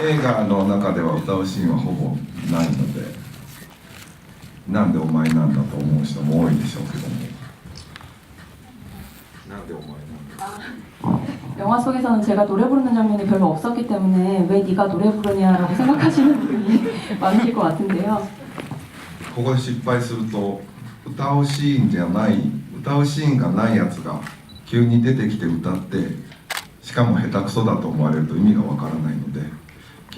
映画の中では歌うシーンはほぼないのでなんでお前なんだと思う人も多いでしょうけどもなんでお前なんだ 영화 속에서는 제가 노래 부르는 장면이 별로 없었기 때문에 왜 네가 노래 부르냐라고 생각하시는 분이 많으실 것 같은데요. ここで失敗すると歌うシーンじゃない歌うシーンがないやつが急に出てきて歌ってしかも下手くそだと思われると意味がわからないので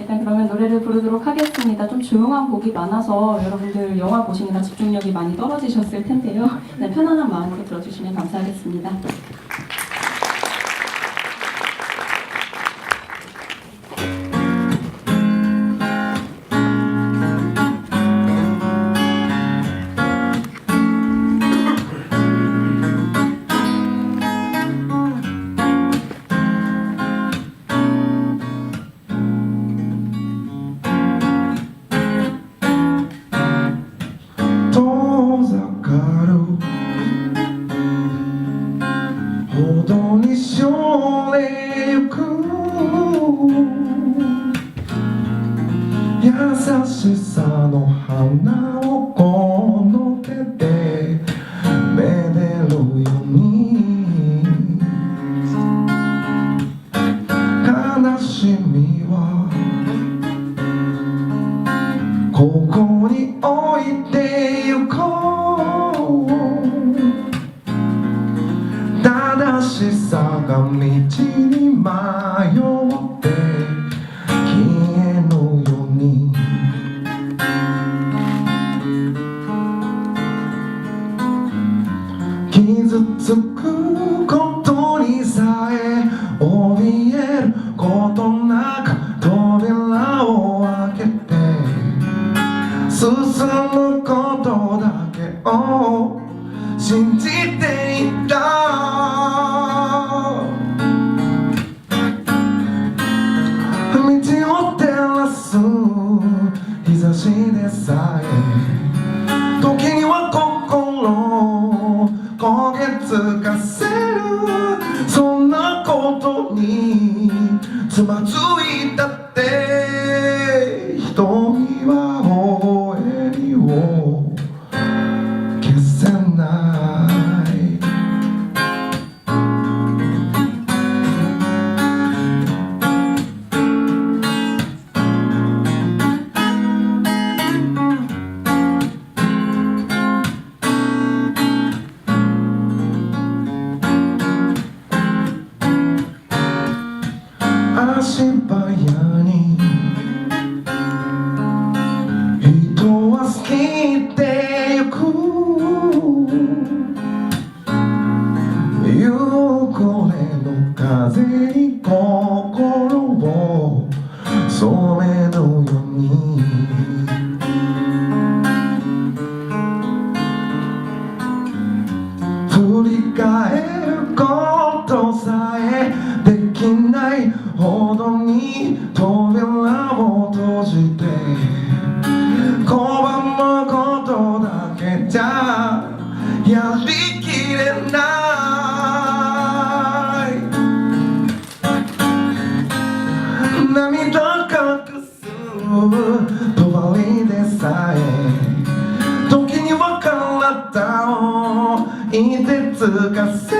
일단 그러면 노래를 부르도록 하겠습니다. 좀 조용한 곡이 많아서 여러분들 영화 보시느라 집중력이 많이 떨어지셨을 텐데요. 그냥 편안한 마음으로 들어주시면 감사하겠습니다. 草の花を so cool. つまずいたって。need. いてつ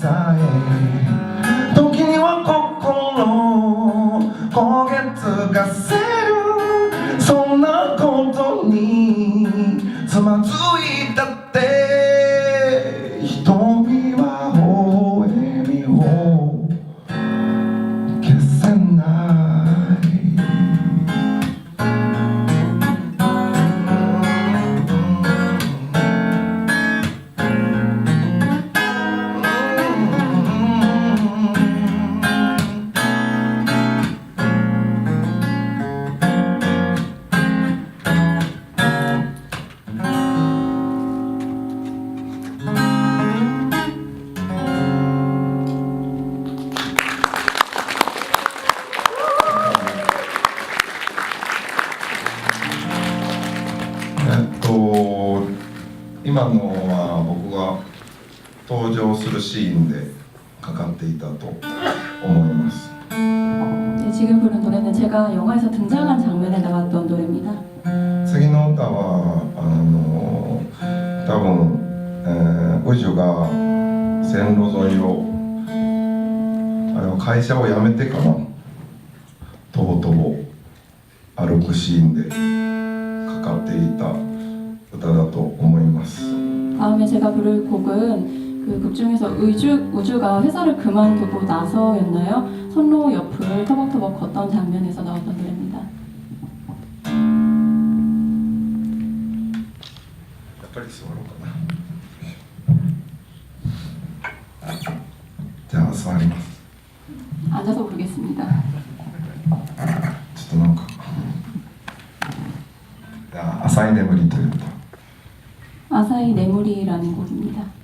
さえ時には心焦げつかせ苦しいんでかかっていたと思います。次の歌はあの多分えーおじが線路沿いをあれは会社を辞めてからとぼとぼ歩くシーンでかかっていた歌だと思います。다음에 제가 부를 곡은 그 곡 중에서 우주, 우주가 회사를 그만두고 나서였나요? 선로 옆을 터벅터벅 걷던 장면에서 나왔던 노래입니다. やっぱり座ろうかなじゃあ座ります 앉아서 부르겠습니다. ちょっとなんかじゃあ浅い眠りという歌 아사히 내물이라는 곡입니다.「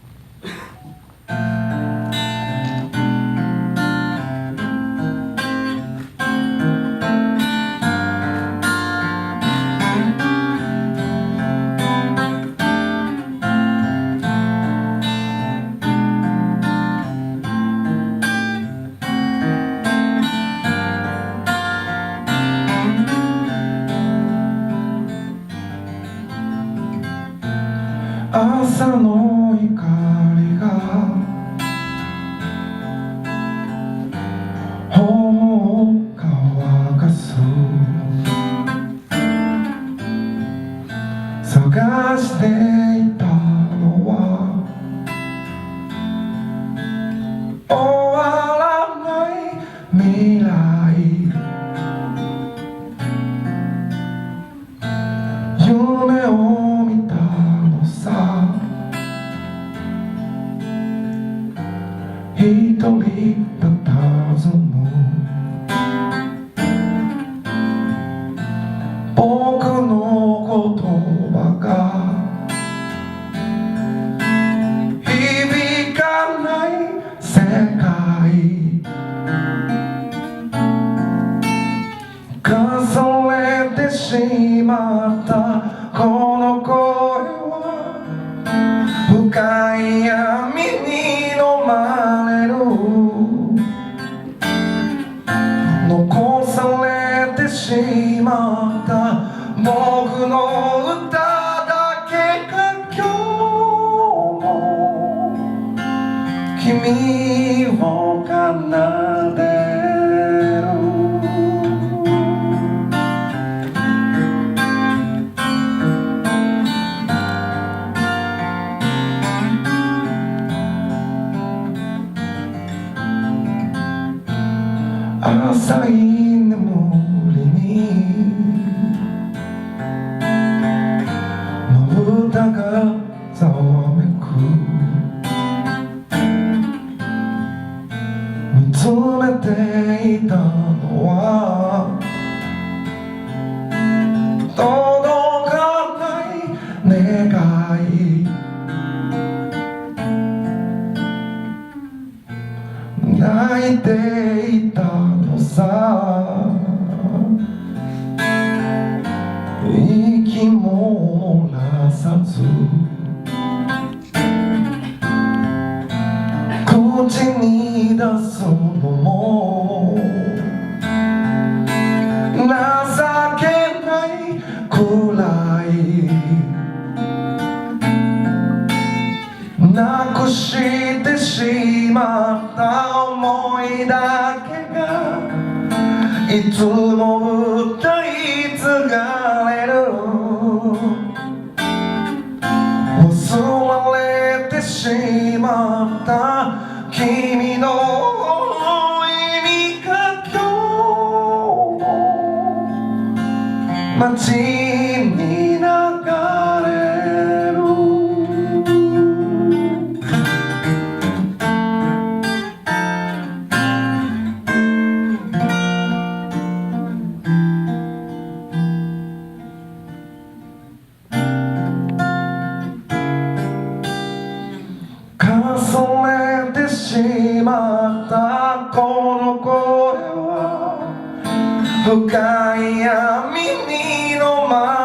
口に出すのも情けないくらいなくしてしまった思いだけがいつも歌い継がしまった。君の意味が今日も街 mia, mi nino mai.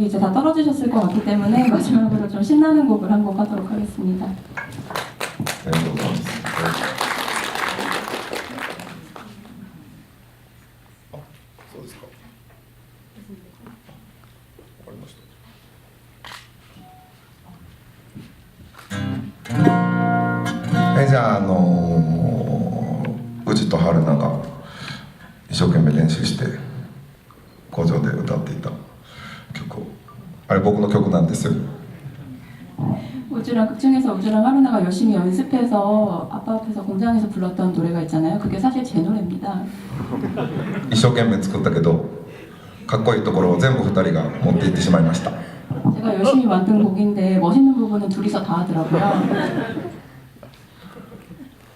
이제 다 떨어지셨을 것 같기 때문에 마지막으로 좀 신나는 곡을 한 곡 하도록 하겠습니다. 극 중에서 우주랑 하루나가 열심히 연습해서 아빠 앞에서 공장에서 불렀던 노래가 있잖아요. 그게 사실 제 노래입니다. 一生懸命作ったけどかっこいいところを全部2人が持っていってしまいました 제가 열심히 만든 곡인데 멋있는 부분은 둘이서 다 하더라고요.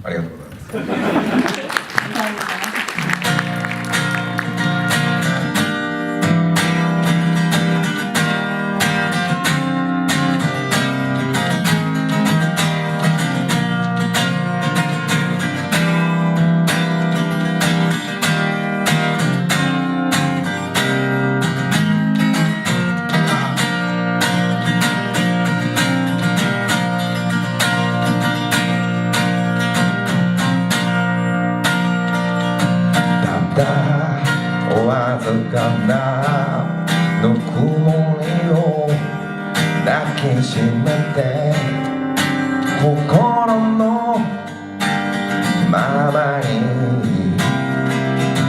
ありがとうございます しめて」「心のままに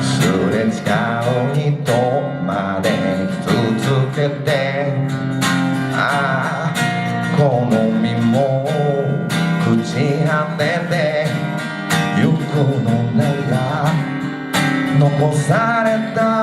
すれ違う人まで続けて」「ああ好みも朽ち果ててゆくのなら」残された。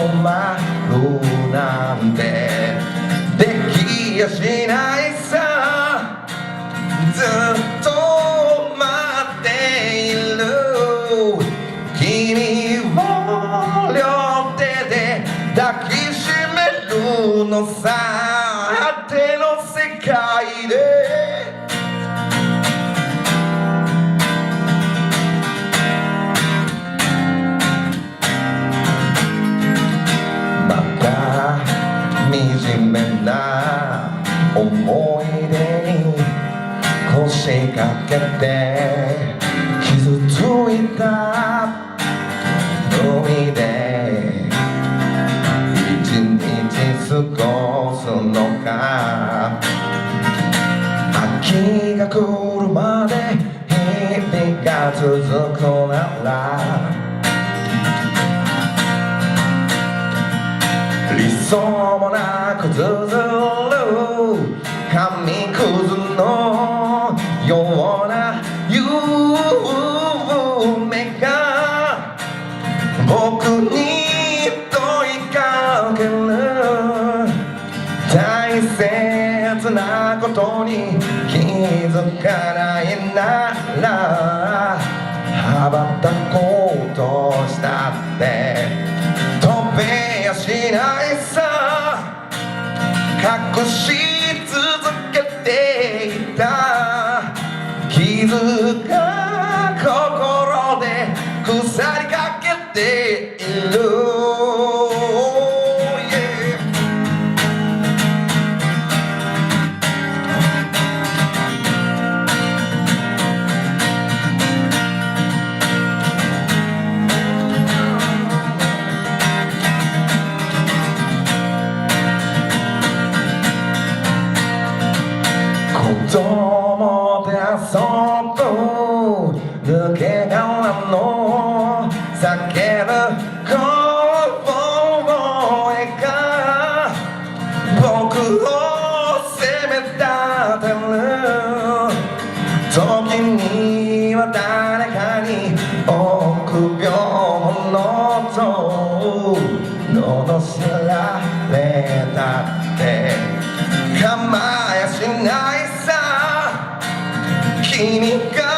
のさての世界で。また惨めな思い出に腰掛けて傷ついた。秋が来るまで日々が続くなら理想もなくずず tan 抜け殻の。避ける声が僕を責め立てる時には誰かに臆病者と罵られたって構やしないさ。君が